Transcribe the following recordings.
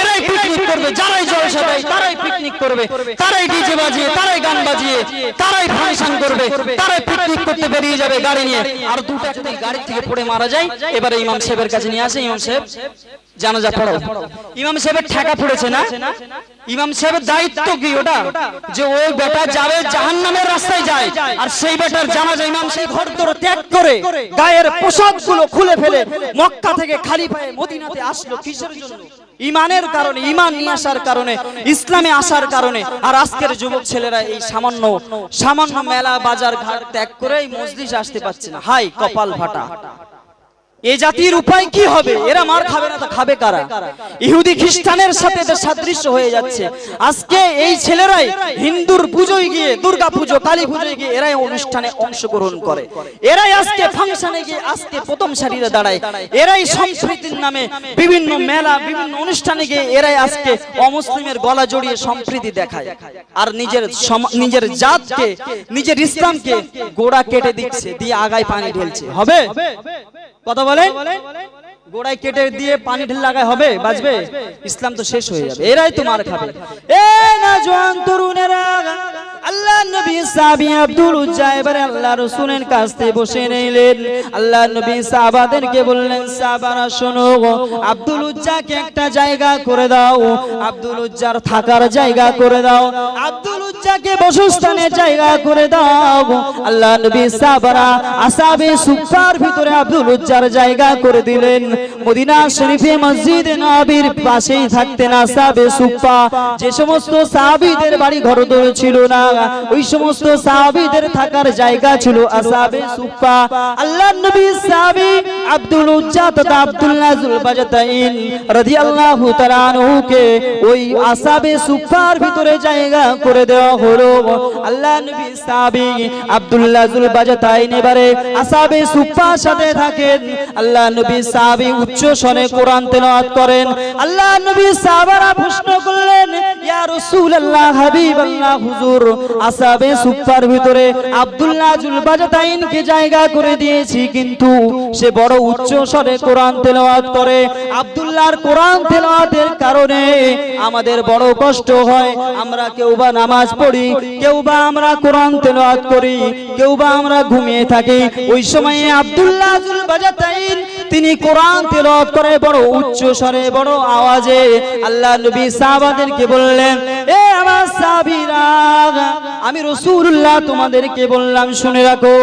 এরাই যারাই তারাই পিকনিক করবে, তারাই ডিজে বাজিয়ে, তারাই গান বাজিয়ে, তারাই ফাংশন করবে, তারাই পিকনিক করতে বেরিয়ে যাবে গাড়ি নিয়ে। আর দুটো মারা যায়। এবারে ইমাম সাহেবের কাছে নিয়ে আসে, ইমাম সাহেব। জানাজা ইমাম সাহেবের ঠেকা পড়েছে না? ইমাম সাহেবের দায়িত্ব কি ওটা? যে ওই বেটা যাবে জাহান্নামের রাস্তায় যায় আর সেই বেটার জানাজা ইমাম সাহেব ঘর তোর ত্যাগ করে গায়ের পোশাকগুলো খুলে ফেলে মক্কা থেকে খালি পায়ে মদিনাতে আসলো কিসের জন্য? ইমানের কারণে ইমান আসার কারণে ইসলামে আসার কারণে আর আজকের যুবক ছেলেরা এই সামান্য সামান্য মেলা বাজার ঘাট ত্যাগ করে এই মসজিদ আসতে পারছে না। হাই কপাল ফাটা। এই জাতির উপায় কি হবে? এরা মার খাবে না তো খাবে কারা? ইহুদি খ্রিস্টানের সাথে এদের সাদৃশ্য হয়ে যাচ্ছে। আজকে এই ছেলেরাই হিন্দুর পুজোয় গিয়ে, দুর্গা পুজো, কালী পুজোয় গিয়ে এরাই অনুষ্ঠানে অংশগ্রহণ করে। এরাই আজকে ফাংশনে গিয়ে, আজকে প্রথম সারিতে দাঁড়ায়। এরাই সম্প্রীতির নামে বিভিন্ন মেলা, বিভিন্ন অনুষ্ঠানে গিয়ে এরাই আজকে অমুসলিমের গলা জড়িয়ে সম্প্রীতি দেখায়। আর নিজের নিজের জাতকে, নিজের ইসলামকে গোড়া কেটে দিচ্ছে, দিয়ে আগায় পানি ঢেলছে। হবে? কথা বলেন। গোড়ায় কেটে দিয়ে পানি ঢেলে লাগায় হবে? বাজবে? ইসলাম তো শেষ হয়ে যাবে। এরাই তো মার খাবে। এ না জোয়ান তরুণেরা আল্লাহ নবী সাহাবী আব্দুল উজ্জা এবারে আল্লাহ রসুলের কাছ বসে নিলেন। আল্লাহ নবী সাহাবাদেরকে বললেন সাহাবারা শোনো আব্দুল উজ্জাকে একটা জায়গা করে দাও। আব্দুল উজ্জার থাকার জায়গা করে দাও। আব্দুল উজ্জাকে বসস্থানের জায়গা করে দাও আল্লাহ নবী সাহাবারা আসাবে সুফার ভিতরে আব্দুল উজ্জার জায়গা করে দিলেন। মদিনা শরীফে মসজিদ নবীর পাশেই থাকতেন আসাবে সুফা যে সমস্ত সাহাবীদের বাড়ি ঘর ছিল না, ওই সমস্ত সাহাবীদের থাকার জায়গা ছিল আসাবে সুফা আল্লাহ নবী সাহাবী আব্দুল উজ্জা তথা আব্দুল্লাহ জুলবাজাতাইন রাদিয়াল্লাহু তাআলা আনহুকে ওই আসাবে সুফার ভিতরে জায়গা করে দেওয়া হলো। আল্লাহ নবী সাহাবী আব্দুল্লাহ জুলবাজাতাইন এবারে আসাবে সুফার সাথে থাকেন। আল্লাহ নবী সাহাবী উচ্চ স্বরে কোরআন তেলাওয়াত করেন। আল্লাহ নবী সাহাবারা প্রশ্ন করলেন, ইয়া রাসূলুল্লাহ, হাবিবাল্লাহ, হুজুর, আসাবে সুফার ভিতরে আব্দুল্লাহ জুলবাজাতাইনকে জায়গা করে দিয়েছি, কিন্তু সে বড় উচ্চ স্বরে কোরআন তেলাওয়াত করে। আব্দুল্লাহর কোরআন তেলাওয়াতের কারণে আমাদের বড় কষ্ট হয়। আমরা কেউ বা নামাজ পড়ি কেউ বা আমরা কোরআন তেলাওয়াত করি কেউ বা আমরা ঘুমিয়ে থাকি। ওই সময়ে আব্দুল্লাহ জুলবাজাতাইন তিনি কোরআন তেলাওয়াত করে বড় উচ্চ স্বরে, বড় আওয়াজে আল্লাহ নবী সাহাবাদেরকে বললেন, এ আমার সাহাবীরা, আমি রসুল্লাহ তোমাদেরকে বললাম, শুনে রাখো,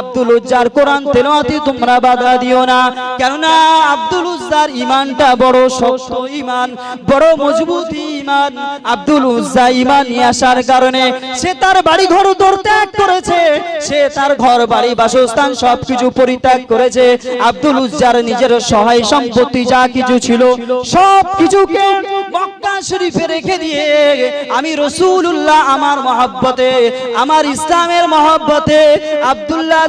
আব্দুল উজ্জার কোরআন তেলাওয়াতে তোমরা বাধা দিও না। কেননা আব্দুল উজ্জার ইমানটা বড় শক্ত ইমান বড় মজবুত ঈমান আব্দুল উজ্জা ইমান আসার কারণে সে তার বাড়ি ঘর দৌড় করেছে। সে তার ঘর, বাড়ি, বাসস্থান সবকিছু পরিত্যাগ করেছে। আব্দুল উজ্জার নিজের সহায় সম্পত্তি যা কিছু ছিল সব মক্কা শরীফে রেখে দিয়ে আমি রসুল্লাহ আমার মহাব্বতে, আমার ইসলামের মহাব্বতে আব্দুল্লাহ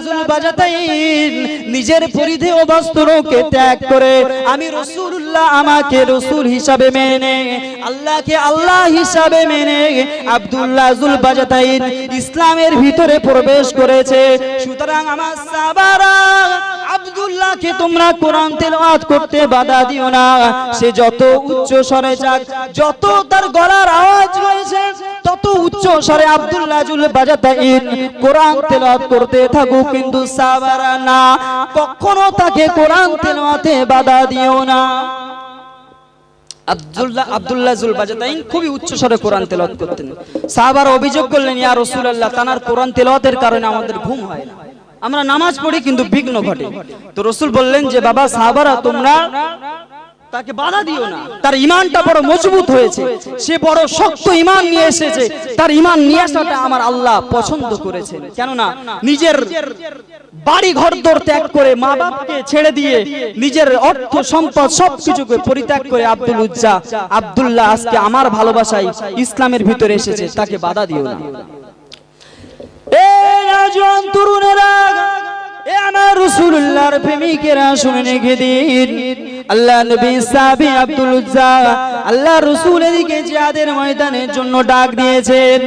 নিজের পরিধেয় বস্ত্রকে ত্যাগ করে আমি রসুল্লাহ আমাকে রসুল হিসাবে মেনে, আল্লাহকে আল্লাহ হিসাবে মেনে আব্দুল্লাহ জুল বাজাতাইন ইসলামের ভিতরে প্রবেশ করেছে। সুতরাং আমার সাবারা আব্দুল্লাহকে তোমরা কোরআন তেলাওয়াত করতে বাধা দিও না। সে যত উচ্চ স্বরে যাক, যত তার গলার আওয়াজ রয়েছে, তত উচ্চ স্বরে আব্দুল্লাহ জুল বাজাতাইন কোরআন তেলাওয়াত করতে থাকুক কিন্তু সাহাবারা না। কখনো তাকে কোরআন তেলাওয়াতে বাধা দিও না। আব্দুল্লাহ আব্দুল্লাহ জুল বাজাতাইন খুবই উচ্চ স্বরে কোরআন তেলাওয়াত করতেন। সাহাবারা অভিযোগ করলেন, ইয়া রাসূলুল্লাহ, তানার কোরআন তেলাওয়াতের কারণে আমাদের ঘুম হয় না। আমরা নামাজ পড়ি, কিন্তু বিঘ্ন ঘটে। তো রসুল বললেন যে, বাবা, সাহাবারা, তোমরা তাকে বাধা দিও না। তার ইমানটা বড় মজবুত হয়েছে। সে বড় শক্ত ইমান নিয়ে এসেছে। তার ইমান নিয়ে আসাটা আমার আল্লাহ পছন্দ করেছেন। কেননা, নিজের বাড়ি ঘর দর ত্যাগ করে মা বাপকে ছেড়ে দিয়ে নিজের অর্থ সম্পদ সবকিছুকে পরিত্যাগ করে আব্দুল উজ্জা, আব্দুল্লাহ আজকে আমার ভালোবাসায় ইসলামের ভিতরে এসেছে। তাকে বাধা দিও না। এ নওজোয়ান তরুণেরা রাসূলুল্লাহর প্রেমিকেরা শুনে রেখে দিন। আল্লাহ নবী সাহাবী আব্দুল আল্লাহ রসুল এদিকে জিহাদের ময়দানের জন্য ডাক দিয়েছেন।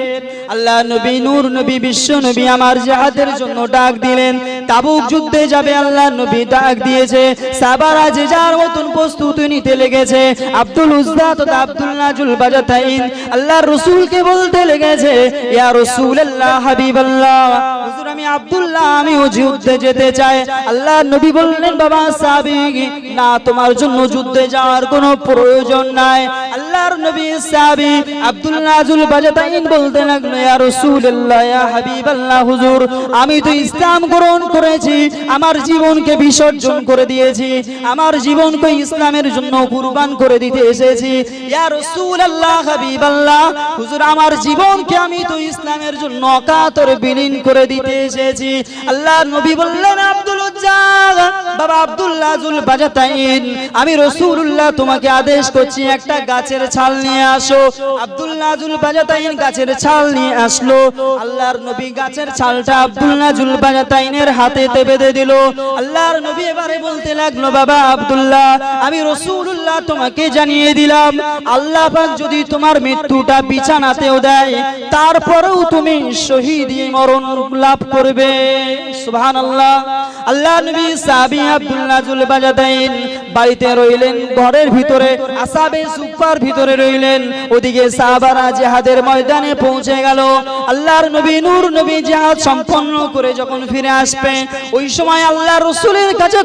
আল্লাহ নবী, নূর নবী, বিশ্ব নবী আমার জিহাদের জন্য ডাক দিলেন। তাবুক যুদ্ধে যাবে আল্লাহ নবী ডাক দিয়েছে। সাবারা যে যার মতন প্রস্তুতি নিতে লেগেছে। আব্দুল উজ্জা তথা আব্দুল নাজুল বাজাতাইন আল্লাহ রসুলকে বলতে লেগেছে, ইয়া রসুল আল্লাহ হাবিব আল্লাহ হুজুর, আমি আব্দুল্লাহ আমিও যুদ্ধে যেতে চাই। আল্লাহ নবী বললেন, বাবা সাবিক না, তোমার জন্য যুদ্ধে যাওয়ার কোনো প্রয়োজন নাই। আল্লাহর নবী সাবি আব্দুল নাজুল বাজাতাইন বলতে লাগল ইয়া রাসূলুল্লাহ, ইয়া হাবিবাল্লাহ, হুজুর, আমি তো ইসলাম গ্রহণ করেছি, আমার জীবনকে বিসর্জন করে দিয়েছি, আমার জীবনকে ইসলামের জন্য কুরবান করে দিতে এসেছি। ইয়া রাসূলুল্লাহ, হাবিবাল্লাহ, হুজুর, আমার জীবনকে আমি তো ইসলামের জন্য অকাতরে বিলীন করে দিতে এসেছি। আল্লাহ নবী বললেন, আব্দুল আমি রসুল্লাহ তোমাকে আদেশ করছি, একটা গাছের ছাল নিয়ে আসো। আব্দুল্লাহ গাছের ছাল নিয়ে আসলো। আল্লাহর নবী গাছের ছালটা বাজাতাইনের বেঁধে দিল। আল্লাহর নবী এবারে বলতে লাগল, বাবা আব্দুল্লাহ, আমি রসুল্লাহ তোমাকে জানিয়ে দিলাম, আল্লাহ যদি তোমার মৃত্যুটা বিছানাতেও দেয়, তারপরেও তুমি শহীদ মরণ লাভ করবে। আল্লাহ বাজাদাইন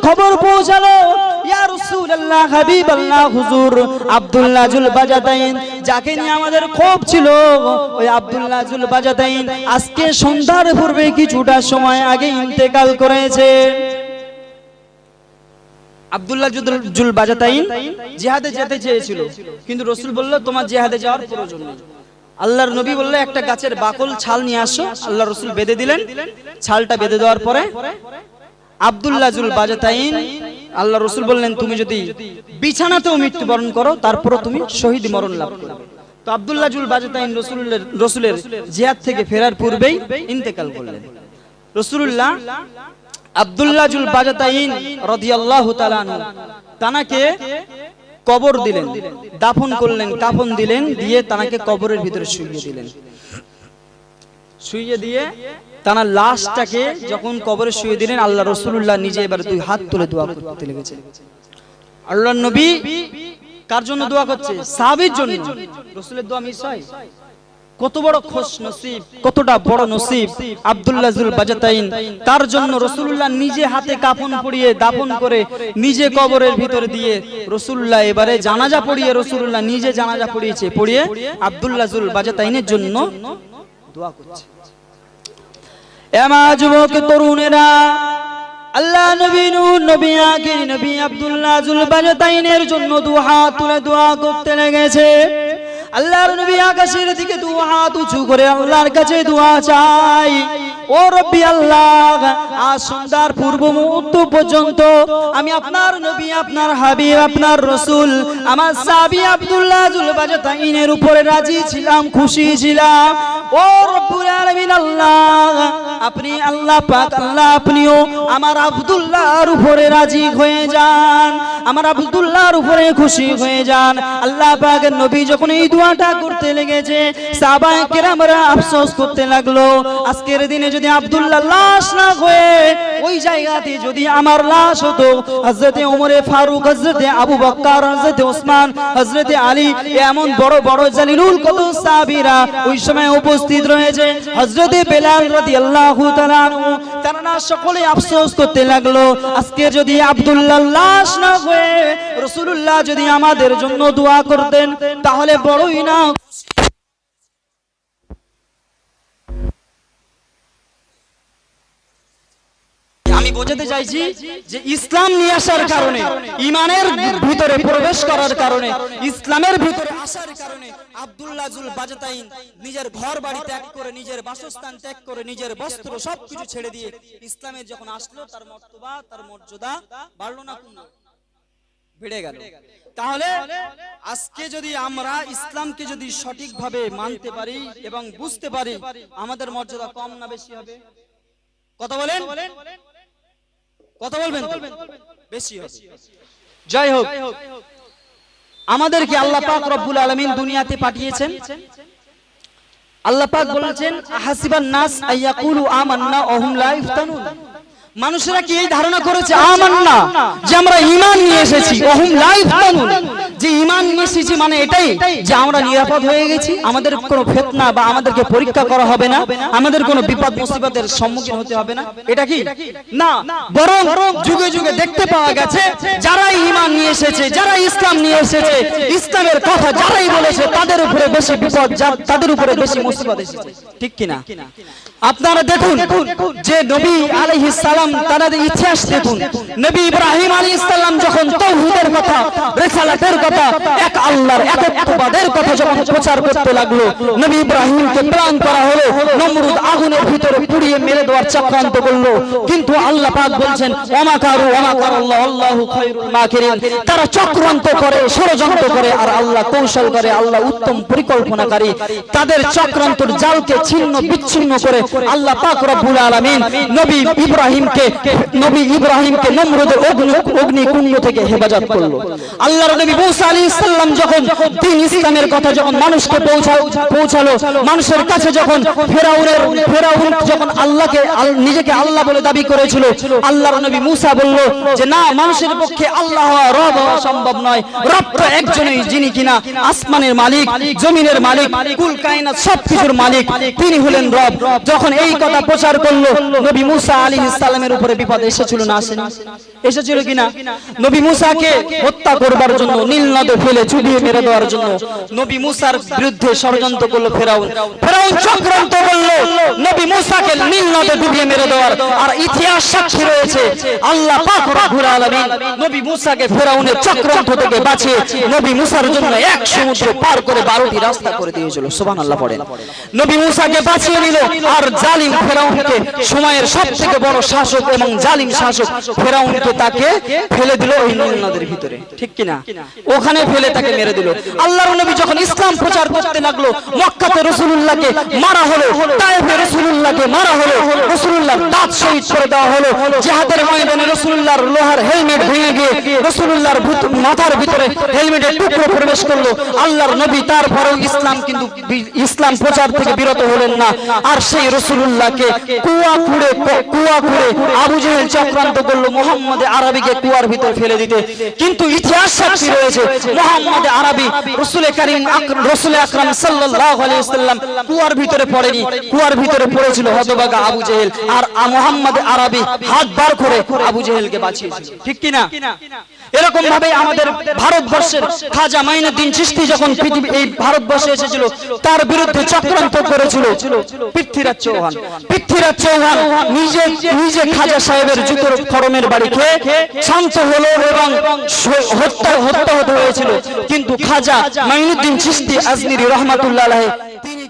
খবর পৌঁছালো। হুজুর জুল বাজাদাইন, যাকে নিয়ে আমাদের ক্ষোভ ছিল, ওই আব্দুল্লাহ জুল বাজাদাইন আজকে সন্ধ্যার পূর্বে কিছুটা সময় আগে ইন্তেকাল করেছে। আব্দুল্লাহ জুল- বাজাতাইন জিহাদে যেতে চেয়েছিল। কিন্তু রসুল বলল, তোমার জিহাদে যাওয়ার আল্লাহর নবী বললে, একটা গাছের বাকল, ছাল নিয়ে আসো। আল্লাহ রসুল বেঁধে দিলেন। ছালটা বেঁধে দেওয়ার পরে আব্দুল্লাহ জুল বাজাতাইন, আল্লাহ রসুল বললেন, তুমি যদি বিছানাতেও মৃত্যুবরণ করো, তারপরও তুমি শহীদ মরণ লাভ করবে। তো আব্দুল্লাহ জুল বাজাতাইন রসুলের রসুলের জিহাদ থেকে ফেরার পূর্বেই ইন্তেকাল করলেন। রসুল্লাহ আব্দুল্লাহ বাজাতাইন তাআলা তানাকে কবর দিলেন, দাফন করলেন, কাফন দিলেন, দিয়ে তানাকে কবরের ভিতরে শুইয়ে দিলেন। শুইয়ে দিয়ে তানা লাশটাকে যখন কবরে শুয়ে দিলেন, আল্লাহ রসুল্লাহ নিজে এবার দুই হাত তুলে দোয়া করতে লেগেছে। আল্লাহ নবী কার জন্য দোয়া করছে? সাহাবীর জন্য। রসুলের দোয়া মিস হয়? কত বড় খোশ নসিব, কতটা বড় নসিব আব্দুল্লাহ জুল বাজাতাইন। তার জন্য রসুল্লাহ নিজে হাতে কাফন পরিয়ে দাফন করে নিজে কবরের ভিতরে দিয়ে রসুল্লাহ এবারে জানাজা পড়িয়ে রসুল্লাহ নিজে জানাজা পড়িয়েছে, পড়িয়ে আব্দুল্লাহ জুল বাজাতাইনের জন্য দোয়া করছে। এমা যুবক, তরুণেরা, আল্লাহ নবী নূর, নবী আখির নবী আব্দুল্লাহ জুল বাজাতাইনের জন্য দু হাত তুলে দোয়া করতে লেগেছে। আল্লাহর নবী আকাশের দিকে দু হাত উঁচু করে আল্লাহর কাছে দোয়া চাই। ও রব্বি আল্লাহ, আজ সন্ধ্যার পূর্ব মুহূর্ত পর্যন্ত আমি আপনার নবী, আপনার হাবিব, আপনার রসুল, আমার সাবি আব্দুল্লাহ উপরে রাজি ছিলাম, খুশি ছিলাম। ও রব্বুল আলামিন আল্লাহ, আপনি আল্লাহ পাক, আল্লাহ আপনিও আমার আব্দুল্লাহর উপরে রাজি হয়ে যান। আমার আব্দুল্লাহর উপরে খুশি হয়ে যান। আল্লাহ পাকের নবী যখন এই দোয়াটা করতে লেগেছে, সাহাবায়ে কেরামরা আফসোস করতে লাগল, আজকের দিনে যদি আব্দুল্লাহ লাশ না হয়ে ওই জায়গাতে যদি আমার লাশ হতো, হযরতে ওমরে ফারুক, হযরতে আবু বকর হযরতে ওসমান, হযরতে আলী, এমন বড় বড় জালিলুল কত সাহাবীরা ওই সময় উপস্থিত রয়েছে। হযরতে বেলাল রাদিয়াল্লাহু তাআলা তারা না সকলে আফসোস করতে লাগল, আজকে যদি আব্দুল্লাহ লাশ না হয়ে রাসূলুল্লাহ যদি আমাদের জন্য দোয়া করতেন, তাহলে বড়ই না আমি বোঝাতে চাইছি যে ইসলাম নিয়ে আসার কারণে, ইমানের ভিতরে প্রবেশ করার কারণে, ইসলামের ভিতরে আসার কারণে আব্দুল্লাহ জুল বাজাতাইন নিজের ঘর বাড়ি ত্যাগ করে, নিজের বাসস্থান ত্যাগ করে, নিজের বস্ত্র সবকিছু ছেড়ে দিয়ে ইসলামে যখন আসলো, তার মর্তবা, তার মর্যাদা বাড়লো না কমলো? বেড়ে গেল। তাহলে আজকে যদি আমরা ইসলামকে যদি সঠিকভাবে মানতে পারি এবং বুঝতে পারি, আমাদের মর্যাদা কম না বেশি হবে? কথা বলেন? কথা বলবেন? বেশি হবে। জয় হোক আমাদেরকে আল্লাহ পাক রব্বুল আলামিন দুনিয়াতে পাঠিয়েছেন। আল্লাহ পাক বলেছেন হাসিবান নাস আইয়াকুলু আমান্না ওয়া হুম লা ইফতানুন। মানুষেরা কি এই ধারণা করেছে আমান্না যে আমরা ঈমান নিয়ে এসেছি ওহুম লা মানুন যে ইমান নিয়ে এসেছি মানে এটাই যে আমরা নিরাপদ হয়ে গেছি, আমাদের কোনো ফেতনা বা আমাদেরকে পরীক্ষা করা হবে না, আমাদের কোনো বিপদ মুসিবতের সম্মুখীন হতে হবে না। এটা কি? না। বরং যুগে যুগে দেখতে পাওয়া গেছে নিয়ে এসেছে, যারা ইসলাম নিয়ে এসেছে, ইসলামের কথা যারাই বলেছে, তাদের উপরে বেশি বিপদ তাদের উপরে বেশি মুসিবত এসেছে। ঠিক কিনা? আপনারা দেখুন, যে নবী আলাইহিস সালাম, তাদের ইতিহাস দেখুন। নবী ইব্রাহিম আলাইহিস সালাম যখন তাওহীদের কথা, রিসালাতের কথা, এক আল্লাহর একত্ববাদের কথা যখন প্রচার করতে লাগল, নবী ইব্রাহিমকে প্রাণ করা হলো, নমরুদ আগুনের ভিতরে পুড়িয়ে মেরে দেওয়ার চক্রান্ত করল। কিন্তু আল্লাহ পাক বলছেন, ওমা কারু, ওমা আল্লাহু তারা চক্রান্ত করে ষড়যন্ত্র করে আর আল্লাহ কৌশল করে আল্লাহ উত্তম পরিকল্পনাকারী তাদের চক্রান্তর জালকে ছিন্ন বিচ্ছিন্ন করে আল্লাহ পাক রব্বুল আলামিন নবী ইব্রাহিমকে নবী ইব্রাহিমকে নমরুদের অগ্নি অগ্নিকুণ্ড থেকে হেফাজত করল। আল্লাহর নবী মুসা আলাইহিস সালাম যখন দিন ইসলামের কথা যখন মানুষকে পৌঁছাও পৌঁছালো মানুষের কাছে যখন ফেরাউনের ফেরাউন যখন আল্লাহকে নিজেকে আল্লাহ বলে দাবি করেছিল আল্লাহর নবী মুসা বলল যে না মানুষের পক্ষে আল্লাহ রব নয়। রব তো একজনই যিনি কিনা আসমানের মালিক, জমিনের মালিক, কুল সবকিছুর মালিক, তিনি হলেন রব। যখন এই কথা প্রচার করল, নবী মুসা আলাইহিস সালামের উপরে বিপদ এসেছিল না এসেছিল কিনা? নবী মুসাকে হত্যা করবার জন্য, নীল নদে ফেলে চুবিয়ে মেরে দেওয়ার জন্য নবী মুসার বিরুদ্ধে ষড়যন্ত্র করল ফেরাউন। ফেরাউন চক্রান্ত করল, নবী মুসাকে নীল নদে ডুবিয়ে মেরে দেওয়ার। আর ইতিহাস সাক্ষী রয়েছে, আল্লাহ পাক রব্বুল আলামিন নবী মুসাকে ফেরাউনের চক্রান্ত থেকে বাঁচিয়ে নবী মুসার জন্য এক সমুদ্র পার করে 12টি রাস্তা করে দিয়েছিল। সুবহানাল্লাহ পড়েন। নবী মুসাকে বাঁচিয়ে নিল আর জালিম ফেরাউনকে সময়ের সবথেকে বড় শাসক এবং জালিম শাসক ফেরাউনকে তাকে ফেলে দিল ওই নীল ভিতরে। ঠিক কিনা? ওখানে ফেলে তাকে মেরে দিল। আল্লাহর নবী যখন ইসলাম প্রচার করতে লাগল, মক্কাতে রাসূলুল্লাহকে মারা হলো তায়েফে রাসূলুল্লাহকে মারা হলো, রাসূলুল্লাহর দাঁত শহীদ করে দেওয়া হলো, জিহাদের ময়দানে রাসূলুল্লাহর লোহার হেলমেট ভেঙে গিয়ে রাসূলুল্লাহর ভূত- মাথার ভিতরে হেলমেটের টুকরো প্রবেশ করল। আল্লাহর নবী তারপরেও ইসলাম কিন্তু ইসলাম প্রচার থেকে বিরত হলেন না। আর সেই রসুল্লাহকে কুয়া খুঁড়ে ক- কুয়া খুঁড়ে আবু জেহেল চক্রান্ত করল। মোহাম্মদ আরবিকে কুয়ার ভিতরে ফেলে দিতে। কিন্তু ইতিহাস সাক্ষী রয়েছে। মোহাম্মদ আরবি রসুল করিম রসুল আকরাম সাল্লাল্লাহু আলাইহি কুয়ার ভিতরে পড়েনি। কুয়ার ভিতরে পড়েছিল হতবাগা আবু জেহেল। আর মোহাম্মদ আরবি হাত বার করে আবু জেহেলকে বাঁচিয়েছিল। ঠিক কি না এরকম ভাবে আমাদের ভারতবর্ষের খাজা মাইনুদ্দিন চিশতি যখন পৃথিবী এই ভারতবর্ষে এসেছিল, তার বিরুদ্ধে চক্রান্ত করেছিল। পৃথ্বীরাজ চৌহান। পৃথ্বীরাজ চৌহান নিজে নিজে খাজা সাহেবের জুতোর ফরমের বাড়ি খেয়ে শান্ত হলো এবং হত্যা হত্যা হতে হয়েছিল। কিন্তু খাজা মাইনুদ্দিন চিশতি আজমিরি রহমাতুল্লাহ তিনি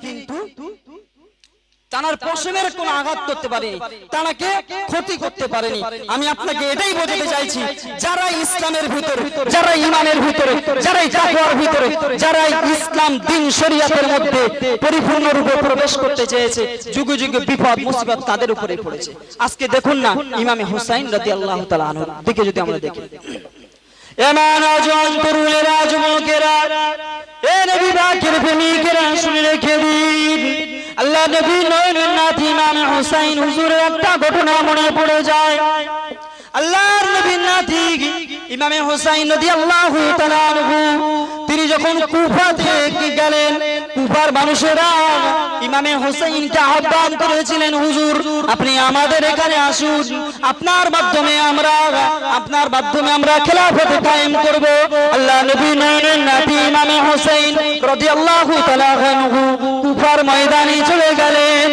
তানার পশমের কোনো আঘাত করতে পারেনি। তানাকে ক্ষতি করতে পারেনি। আমি আপনাকে এটাই বোঝাতে চাইছি যারা ইসলামের ভিতরে যারা ইমানের ভিতরে যারা তাকওয়ার ভিতরে যারা ইসলাম দিন শরীয়তের মধ্যে পরিপূর্ণ রূপে প্রবেশ করতে চেয়েছে যুগে যুগে বিপদ মুসিবত তাদের উপরে পড়েছে। আজকে দেখুন না ইমামে হুসাইন রাদিয়াল্লাহু তাআলা আনহু। দিকে যদি আমরা দেখি। এমান আজন তরুণেরা, যুবকেরা, এ নবী বাকের প্রেমিকেরা শুনে রেখে দিন। আল্লাহ নবী নয়নের নাথ ইমাম হুসাইন হুজুরের একটা ঘটনা মনে পড়ে যায়। আল্লাহর নবীর নাতি ইমামে হুসাইন রাদিয়াল্লাহু তাআলা আনহু, তিনি যখন কুফাতে গেলেন, কুফার মানুষেরা ইমামে হুসাইনকে আহ্বান করেছিলেন, হুজুর, আপনি আমাদের এখানে আসুন, আপনার মাধ্যমে আমরা, আপনার মাধ্যমে আমরা খেলাফত কায়েম করব। আল্লাহ নবী নয়নের নাতি ইমামে হুসাইন রাদিয়াল্লাহু তাআলা আনহু কুফার ময়দানে চলে গেলেন।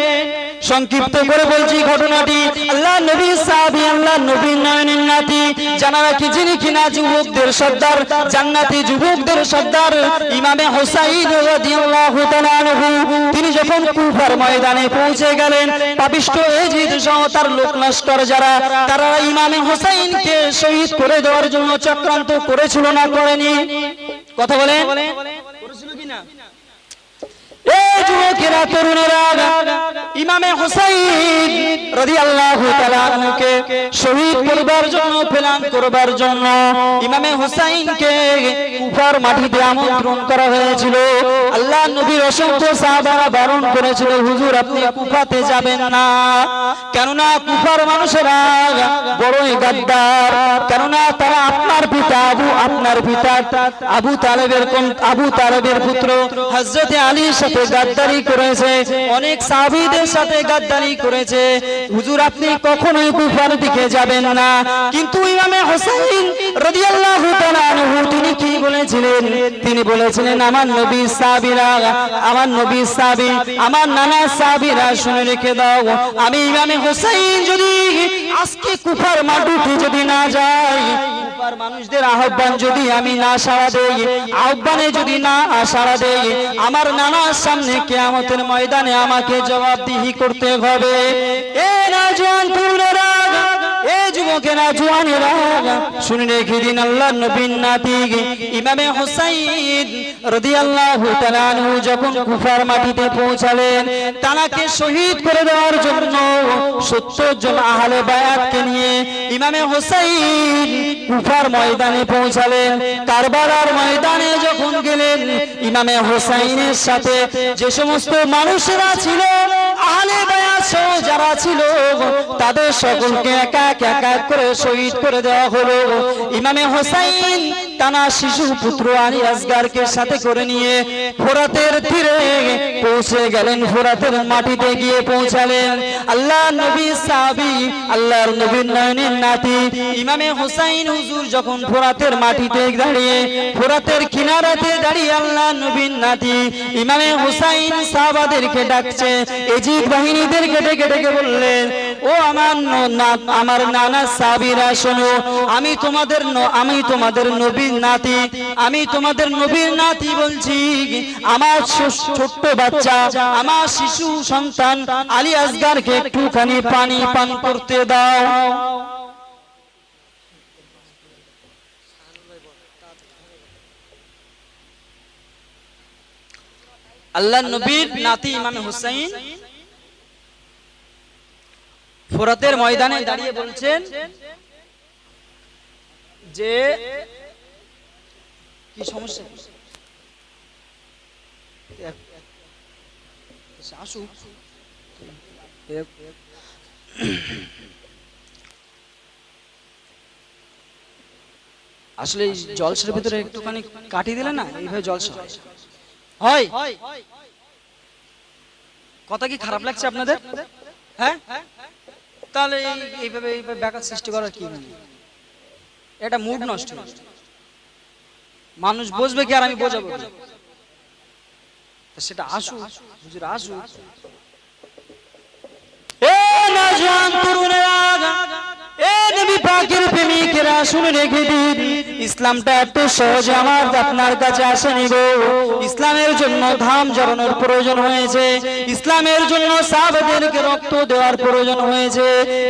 সংক্ষিপ্ত করে বলছি ঘটনাটি। আল্লাহ নবী সাহাবী আল্লাহ নবী নয়নের নাতি জানা রাখি যিনি কিনা যুবকদের সর্দার জান্নাতি যুবকদের সর্দার ইমামে হোসাইন রাদিয়াল্লাহু তাআলা তিনি যখন কুফার ময়দানে পৌঁছে গেলেন পাপিষ্ঠ এজিদ সহ তার লোক লস্কর যারা তারা ইমামে হোসাইনকে শহীদ করে দেওয়ার জন্য চক্রান্ত করেছিল না করেনি। কথা বলে করেছিল কিনা এই যুবকেরা তরুণেরা হুসাইন বারণ করেছিল, হুজুর, আপনি কুফাতে যাবেন না। কেননা কুফার মানুষেরা বড়ই গাদ্দার। কেননা তারা আপনার পিতা আবু, আপনার পিতা আবু তালেবের কোন, আবু তালেবের পুত্র হযরতে আলীর সাথে গাদ্দারি করেছে। অনেক সাহাবীদের সাথে গাদ্দারি করেছে। হুজুর, আপনি কখনোই কুফার দিকে যাবেন না। কিন্তু ইমামে হোসেন রাদিয়াল্লাহু তাআলা তিনি কি বলেছিলেন? তিনি বলেছিলেন, আমার নবী সাহাবীরা, আমার নবী সাহাবী, আমার নানা সাহাবীরা শুনে রেখে দাও। আমি ইমামে হোসেন যদি আজকে কুফার মাটিতে যদি না যাই কুফার মানুষদের আহ্বান যদি আমি না সারা দেই, আহ্বানে যদি না সাড়া দেই, আমার নানার সামনে কেয়ামতের ময়দানে আমাকে জবাবদিহি করতে হবে। এ না জোয়ান তরুণেরা পৌঁছালেন তানাকে শহীদ করে দেওয়ার জন্য 70 জন আহলে বায়াতকে নিয়ে ইমামে হুসাইন কুফার ময়দানে পৌঁছালেন। কারবালার ময়দানে যখন গেলেন, ইমামে হোসাইনের সাথে যে সমস্ত মানুষেরা ছিল আহলে যারা ছিল, তাদের সকলকে এক এক এক করে শহীদ করে দেওয়া হলো। ইমামে হোসাইন তানা শিশু পুত্র আলী আসগারকে সাথে করে নিয়ে ফোরাতের তীরে পৌঁছে গেলেন। ফোরাতের মাটিতে গিয়ে পৌঁছালেন। আল্লাহ নবী সাহাবী, আল্লাহর নবীর নয়নের নাতি ইমামে হোসাইন হুজুর যখন ফোরাতের মাটিতে দাঁড়িয়ে, ফোরাতের কিনারাতে দাঁড়িয়ে আল্লাহ নবীর নাতি ইমামে হোসাইন সাহাবাদেরকে ডাকছে, এজিদ বাহিনীদেরকে ডেকে ডেকে বললেন ও আমার আমার নানা সাবিরা শোনো, আমি তোমাদের আমি তোমাদের নবীর নাতি, আমি তোমাদের নবীর নাতি বলছি আমার ছোট্ট বাচ্চা, আমার শিশু সন্তান আলী আসগারকে একটুখানি পানি পান করতে দাও। আল্লাহ নবীর নাতি ইমামে হুসাইন। ফোরাতের ময়দানে দাঁড়িয়ে বলছেন যে কি সমস্যা? আসুক। আসলে জলসের ভিতরে একটুখানি কাটি দিলে না এইভাবে জলসা হয়? হয়। কথা কি খারাপ লাগছে আপনাদের? হ্যাঁ? তাহলে এইভাবে এইভাবে ব্যাঘাত সৃষ্টি করার কি মানে এটা মুড নষ্ট মানুষ বুঝবে কি আর আমি বোঝাবো? সেটা আসু হুজুর আসু এ নওজোয়ান তরুণেরা! এ নবী পাকের প্রেমিকেরা শুনে রেখে দিন। ইসলামটা এত সহজ আমার আপনার কাছে আসেনি গো ইসলামের জন্য ধাম জড়ানোর প্রয়োজন হয়েছে। ইসলামের জন্য সাহাবাদেরকে রক্ত দেওয়ার প্রয়োজন হয়েছে।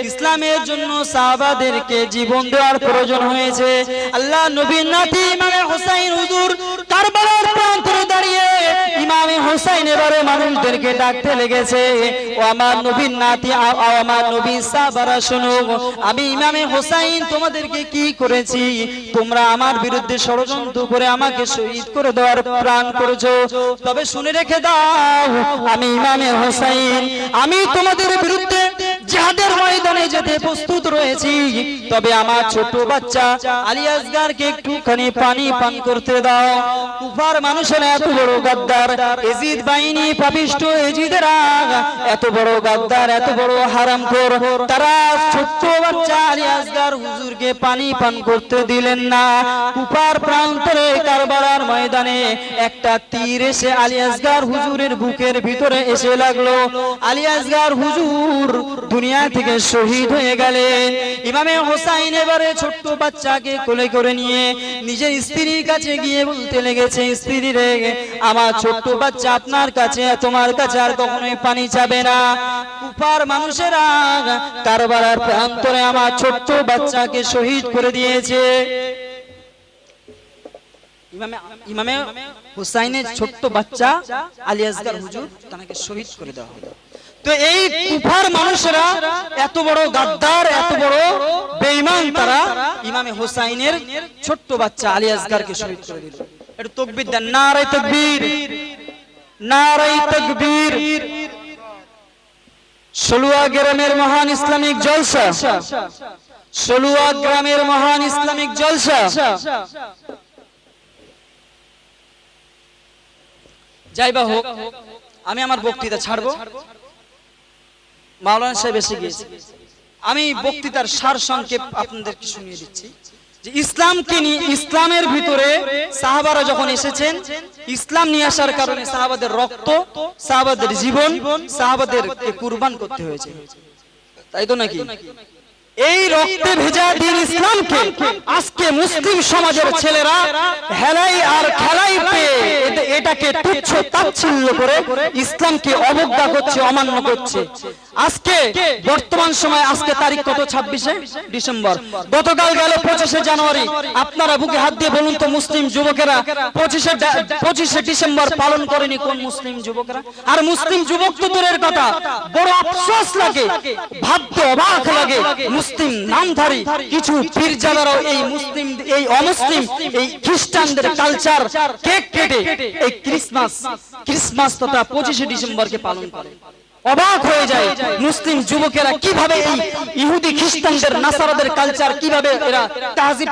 ইসলামের জন্য সাহাবাদেরকে জীবন দেওয়ার প্রয়োজন হয়েছে। আল্লাহ নবীর নাতি ইমামে হুসাইন হুজুর মানুষদেরকে ডাকতে লেগেছে। ও আমার নবীর নাতি আমার নবী সাহাবারা শুনো আমি ইমামে হোসাইন তোমাদেরকে কি করেছি? তোমরা আমার বিরুদ্ধে ষড়যন্ত্র করে আমাকে শহীদ করে দেওয়ার প্রাণ করেছ। তবে শুনে রেখে দাও, আমি ইমামে হোসাইন, আমি তোমাদের বিরুদ্ধে জিহাদের ময়দানে যেতে প্রস্তুত রয়েছি। তবে আমার ছোট বাচ্চা আলী আসগারকে একটুখানি পানি পান করতে দাও। কুফার মানুষেরা এত বড় গাদ্দার। এজিদ বাহিনী পাপিষ্ট এজিদেরা এত বড় গাদ্দার, এত বড় হারাম হারামখোর। তারা ছোট্ট বাচ্চা আলী আসগার হুজুরকে পানি পান করতে দিলেন না। কুফার প্রান্তরে ময়দানে একটা তীর এসে আলী আসগার হুজুরের বুকের ভিতরে এসে লাগল। আলী আসগার হুজুর দুনিয়া থেকে শহীদ হয়ে গেলেন। ইমামে হোসাইন এবারে ছোট্ট বাচ্চাকে কোলে করে নিয়ে নিজের স্ত্রীর কাছে গিয়ে বলতে লেগেছে, স্ত্রী রে, আমার ছোট্ট বাচ্চা আপনার কাছে, তোমার কাছে আর কখনোই পানি চাবে না। কুফার মানুষেরা কারবালার প্রান্তরে আমার ছোট্ট বাচ্চাকে শহীদ করে দিয়েছে। ইমামে হুসাইনের ছোট্ট বাচ্চা আলী আসগার হুজুর তাকে শহীদ করে দেওয়া হলো। তো এই কুফার এত বড় গাদ্দার, এত বড় বেঈমান তারা ইমামে হুসাইনের ছোট্ট বাচ্চা আলী শহীদ করে দিল। একটু তকবীর দেন তকবীর। তকবীর। সলুয়া গ্রামের মহান ইসলামিক জলসা। সলুয়া গ্রামের মহান ইসলামিক জলসা। যাই বা হোক, আমি আমার বক্তৃতা ছাড়বো। মাওলানা সাহেব এসে গিয়েছে। আমি বক্তৃতার সার সংক্ষেপ আপনাদেরকে শুনিয়ে দিচ্ছি। যে ইসলামকে নিয়ে, ইসলামের ভিতরে সাহাবারা যখন এসেছেন, ইসলাম নিয়ে আসার কারণে সাহাবাদের রক্ত, সাহাবাদের জীবন সাহাবাদের কুরবান করতে হয়েছে। তাই তো নাকি? এই রক্তে ভেজা দিন ইসলামকে। আজকে মুসলিম সমাজের ছেলেরা হেলাই আর খেলাই পেয়ে এটাকে তুচ্ছ তাচ্ছিল্য করে ইসলামকে অবজ্ঞা করছে, অমান্য করছে। আজকে বর্তমান সময়, আজকে তারিখ কত? ছাব্বিশে ডিসেম্বর। গতকাল গেল পঁচিশে জানুয়ারি। আপনারা বুকে হাত দিয়ে বলুন তো মুসলিম যুবকেরা পঁচিশে পঁচিশে ডিসেম্বর পালন করেনি কোন মুসলিম যুবকরা? আর মুসলিম যুবক তো দূরের কথা। বড় আফসোস লাগে ভাবতে অবাক লাগে, মুসলিম নামধারী কিছু পীরজাদারাও এই মুসলিম, এই অমুসলিম, এই খ্রিস্টানদের কালচার কেক কেটে এই ক্রিসমাস ক্রিসমাস তথা পঁচিশে ডিসেম্বরকে পালন করে। অবাক হয়ে যায় মুসলিম যুবকেরা কীভাবে এই ইহুদি খ্রিস্টানদের, নাসারাদের কালচার কীভাবে এরা তাহজিব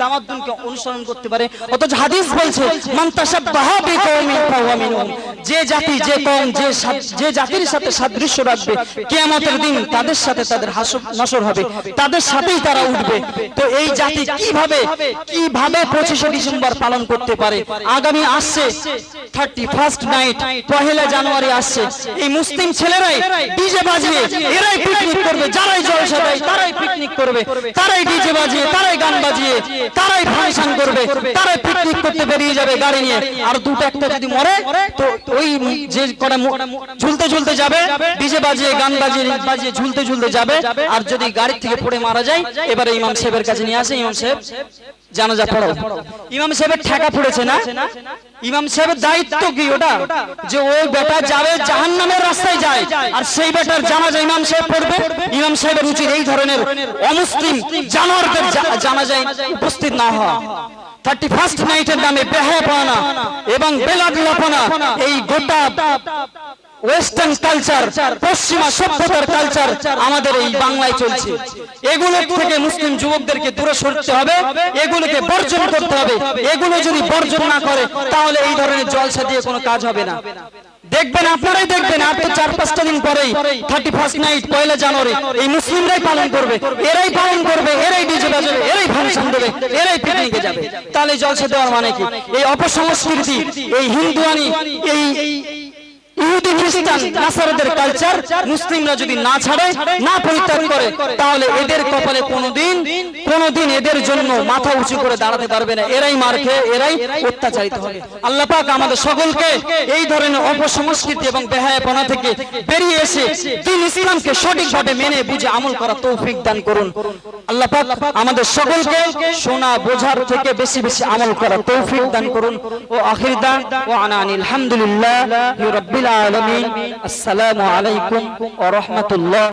তামাদ্দুনকে অনুসরণ করতে পারে? অথচ হাদিস বলছে, মান তাশাব্বাহা বিকওমিন ফাহুয়া মিনহুম যে জাতি, যে কম যে যে জাতির সাথে সাদৃশ্য রাখবে, কিয়ামতের দিন তাদের সাথে তাদের নসর হবে, তাদের সাথেই তারা উঠবে। তো এই জাতি কীভাবে কীভাবে পঁচিশে ডিসেম্বর পালন করতে পারে? আগামী আসছে থার্টি ফার্স্ট নাইট পহেলা জানুয়ারি আসছে। এই মুসলিম ছেলেরাই ডিজে বাজিয়ে এরাই পিকনিক করবে যারাই জলসা দেয় তারাই পিকনিক করবে তারাই ডিজে বাজিয়ে তারাই গান বাজিয়ে তারাই ফাংশন করবে তারাই পিকনিক করতে বেরিয়ে যাবে গাড়ি নিয়ে। আর দুটো একটা যদি মরে তো ওই যে কটা ঝুলতে ঝুলতে যাবে ডিজে বাজিয়ে গান বাজিয়ে বাজিয়ে ঝুলতে ঝুলতে যাবে আর যদি গাড়ি থেকে পড়ে মারা যায় এবারে ইমাম সাহেবের কাছে নিয়ে আসে ইমাম সাহেব। জানাজা পড়াও ইমাম সাহেবের ঠেকা পড়েছে না? ইমাম সাহেবের দায়িত্ব কি ওটা? যে ওই বেটা যাবে জাহান্নামের রাস্তায় যায় আর সেই বেটার জানাজা ইমাম সাহেব পড়বে? ইমাম সাহেবের উচিত এই ধরনের অমুসলিম জানোয়ারদের জানাজায় উপস্থিত না হওয়া। থার্টি ফার্স্ট নাইটের নামে বেহায়াপনা এবং বেলাডলাপনা এই গোটা ওয়েস্টার্ন কালচার পশ্চিমা সভ্যতার কালচার আমাদের এই বাংলায় চলছে। এগুলো থেকে মুসলিম যুবকদেরকে দূরে সরতে হবে এগুলোকে বর্জন করতে হবে। এগুলো যদি বর্জন না করে তাহলে এই ধরনের জলসা দিয়ে কোনো কাজ হবে না। দেখবেন আপনারাই দেখবেন আর তো চার পাঁচটা দিন পরেই থার্টি ফার্স্ট নাইট পয়লা জানুয়ারি এই মুসলিমরাই পালন করবে এরাই পালন করবে এরাই ডিজে বাজাবে এরাই ফাংশন দেবে এরাই পিকনিকে যাবে। তাহলে জলসা দেওয়ার মানে কি? এই অপসংস্কৃতি এই হিন্দুয়ানি এই ইহুদি খ্রিস্টান নাসারাদের কালচার মুসলিমরা যদি না ছাড়ে না পরিত্যাগ করে তাহলে এদের কপালে কোনোদিন কোনোদিন এদের জন্য মাথা উঁচু করে দাঁড়াতে পারবে না। এরাই মার খেয়ে এরাই অত্যাচারিত হবে। আল্লাহ পাক আমাদের সকলকে এই ধরনের অপসংস্কৃতি এবং বেহায়াপনা থেকে বেরিয়ে এসে দিন ইসলামকে সঠিকভাবে মেনে বুঝে আমল করা তৌফিক দান করুন। আল্লাহ পাক আমাদের সকলকে শোনা বোঝার থেকে বেশি বেশি আমল করা তৌফিক দান করুন। ও আখির দান ও আনানি আলহামদুলিল্লাহ রাব্বিল আলামিন আসসালামু আলাইকুম ওয়া রাহমাতুল্লাহ